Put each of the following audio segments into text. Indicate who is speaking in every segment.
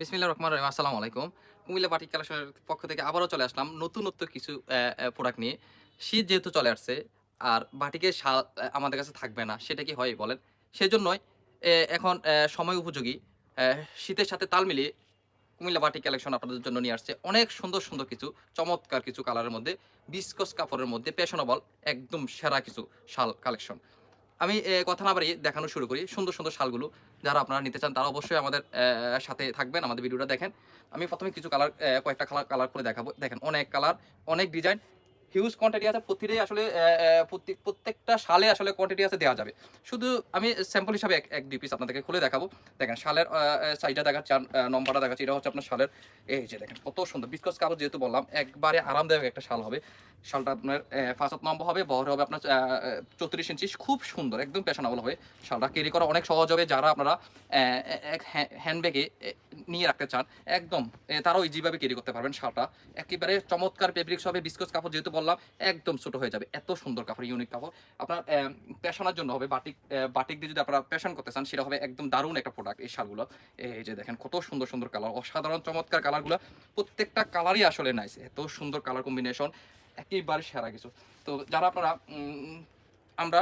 Speaker 1: বিসমিল্লা রহমান রহিম, আসসালামু আলাইকুম। কুমিল্লা বাটিক কালেকশনের পক্ষ থেকে আবারও চলে আসলাম নতুনত্ব কিছু প্রোডাক্ট নিয়ে। শীত যেহেতু চলে আসছে, আর বাটিকের শাল আমাদের কাছে থাকবে না, সেটা কি হয় বলেন? সেজন্যই এখন সময় উপযোগী শীতের সাথে তাল মিলিয়ে কুমিল্লা বাটিক কালেকশন আপনাদের জন্য নিয়ে আসছে অনেক সুন্দর সুন্দর কিছু, চমৎকার কিছু কালারের মধ্যে বিস্কস কাপড়ের মধ্যে পেশনেবল একদম সেরা কিছু শাল কালেকশন। আমি কথা না বাড়িয়ে দেখানো শুরু করি। সুন্দর সুন্দর শালগুলো যারা আপনারা নিতে চান, তারা অবশ্যই আমাদের সাথে থাকবেন, আমাদের ভিডিওটা দেখেন। আমি প্রথমে কিছু কালার কয়েকটা কালার কালার করে দেখাবো। দেখেন, অনেক কালার, অনেক ডিজাইন। হিউজ কোয়ান্টিটি আছে প্রতিটাই আসলে প্রত্যেকটা শালে আসলে কোয়ান্টিটি আছে দেওয়া যাবে। শুধু আমি স্যাম্পল হিসাবে এক এক দুই পিস আপনাদেরকে খুলে দেখাবো। দেখেন, শালের সাইডটা আর নম্বরটা দেখাচ্ছি, এটা হচ্ছে আপনার শালের, এই যে দেখেন, কত সুন্দর। বিস্কস কাপড় যেহেতু বললাম, একবারে আরামদায়ক একটা শাল হবে। শালটা আপনার ফার্স্ট নম্বর হবে, বহর হবে আপনার চৌত্রিশ ইঞ্চি খুব সুন্দর, একদম পেশনাবল হবে। শালটা ক্যারি করা অনেক সহজ হবে, যারা আপনারা এক হ্যান্ডব্যাগে নিয়ে রাখতে চান, একদম তারাও ইজিভাবে ক্যারি করতে পারবেন শালটা। একেবারে চমৎকার ফেব্রিক্স হবে বিস্কস কাপড় যেহেতু বললাম, একদম ছোট হয়ে যাবে, এত সুন্দর কাপড় ইউনিক কাপড়। আপনার পেশানোর জন্য হবে বাটিক বাটিক দিয়ে যদি আপনারা পেশন করতে চান, সেটা হবে একদম দারুণ একটা প্রোডাক্ট এই শালগুলো। এই যে দেখেন, কত সুন্দর সুন্দর কালার অসাধারণ চমৎকার কালারগুলো প্রত্যেকটা কালারই আসলে নাইস এত সুন্দর কালার কম্বিনেশন একেবারে সেরা কিছু। তো যারা আপনারা আমরা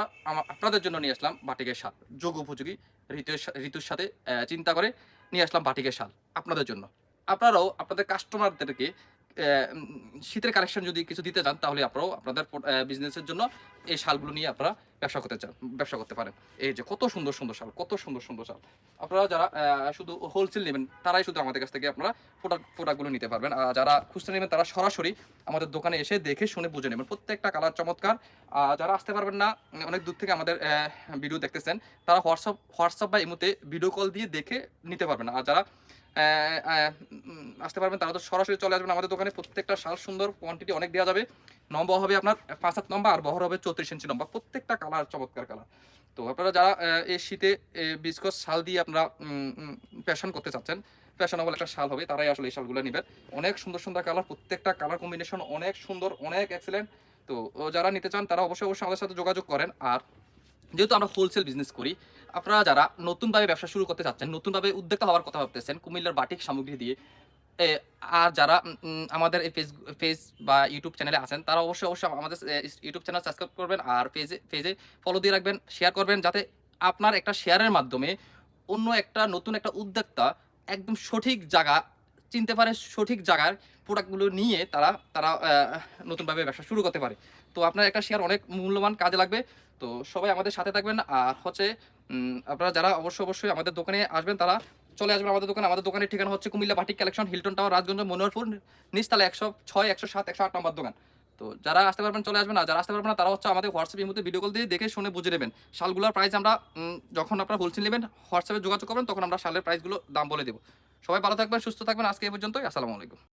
Speaker 1: আপনাদের জন্য নিয়ে আসলাম বাটিকের শাল। যোগ উপযোগী ঋতুর ঋতুর সাথে চিন্তা করে নিয়ে আসলাম বাটিকের শাল আপনাদের জন্য। আপনারাও, আপনাদের কাস্টমারদেরকে শীতের কালেকশন যদি কিছু দিতে চান, তাহলে আপনারাও আপনাদের বিজনেসের জন্য এই শালগুলো নিয়ে আপনারা ব্যবসা করতে চান, ব্যবসা করতে পারেন। এই যে কত সুন্দর সুন্দর শাল, কত সুন্দর সুন্দর শাল। আপনারা যারা শুধু হোলসেল নেবেন, তারাই শুধু আমাদের কাছ থেকে আপনারা প্রোডাক্ট প্রোডাক্টগুলো নিতে পারবেন। আর যারা খুচরা নেবেন, তারা সরাসরি আমাদের দোকানে এসে দেখে, শুনে, বুঝে নেবেন। প্রত্যেকটা কালার চমৎকার। যারা আসতে পারবেন না, অনেক দূর থেকে আমাদের ভিডিও দেখতেছেন, তারা হোয়াটসঅ্যাপ হোয়াটসঅ্যাপ বা ইমুতে ভিডিও কল দিয়ে দেখে নিতে পারবেন। আর যারা আসতে পারবেন, তারা তো সরাসরি চলে আসবেন আমাদের দোকানে। প্রত্যেকটা শাল সুন্দর কোয়ান্টিটি অনেক দেওয়া যাবে। নম্বর হবে আপনার পাঁচ সাত নম্বর, আর বহর হবে চৌত্রিশ ইঞ্চি নম্বর। প্রত্যেকটা কালার চমৎকার কালার তো আপনারা যারা এই শীতে বিস্কস শাল দিয়ে আপনারা প্যাশন করতে চাচ্ছেন ফ্যাশনেবল একটা শাল হবে, তারাই আসলে এই শালগুলো নেবেন। অনেক সুন্দর সুন্দর কালার প্রত্যেকটা কালার কম্বিনেশন অনেক সুন্দর, অনেক এক্সেলেন্ট তো যারা নিতে চান, তারা অবশ্যই অবশ্যই আমাদের সাথে যোগাযোগ করেন। আর যেহেতু আমরা হোলসেল বিজনেস করি, আপনারা যারা নতুনভাবে ব্যবসা শুরু করতে চাচ্ছেন নতুনভাবে উদ্যোক্তা হওয়ার কথা ভাবতেছেন, কুমিল্লার বাটিক সামগ্রী দিয়ে আর যারা আমাদের এই পেজ পেজ বা ইউটিউব চ্যানেলে আছেন, তারা অবশ্যই অবশ্যই আমাদের ইউটিউব চ্যানেল সাবস্ক্রাইব করবেন আর পেজে পেজে ফলো দিয়ে রাখবেন শেয়ার করবেন যাতে আপনার একটা শেয়ারের মাধ্যমে অন্য একটা নতুন একটা উদ্যোক্তা একদম সঠিক জায়গা, চিনতে পারে সঠিক জায়গার প্রোডাক্টগুলো নিয়ে তারা তারা নতুনভাবে ব্যবসা শুরু করতে পারে। তো আপনার একটা শেয়ার অনেক মূল্যবান কাজে লাগবে। তো সবাই আমাদের সাথে থাকবেন আর হচ্ছে আপনারা যারা অবশ্যই অবশ্যই আমাদের দোকানে আসবেন, তারা চলে আসবেন আমাদের দোকানে। আমাদের দোকানের ঠিকানা হচ্ছে Cumilla batik collection, Hilton tower, Rajganj, Manoharpur নিচতলা একশো ছয়, একশো সাত, একশো আট নম্বর দোকান। তো যারা আসতে পারবেন, চলে আসবেন। আর যারা আসতে পারবেন না, তারা হচ্ছে আমাদের হোয়াটসঅ্যাপ হোয়াটসঅ্যাপের মধ্যে ভিডিও কল দিয়ে দেখে, শুনে, বুঝে নেবেন। শালগুলোর প্রাইস আমরা যখন আপনারা হোলসেল নেবেন, হোয়াটসঅ্যাপে যোগাযোগ করবেন, তখন আমরা শালের প্রাইসগুলো দাম বলে দেবো। সবাই ভালো থাকবেন, সুস্থ থাকবেন। আজকে এই পর্যন্তই। আসসালামু আলাইকুম।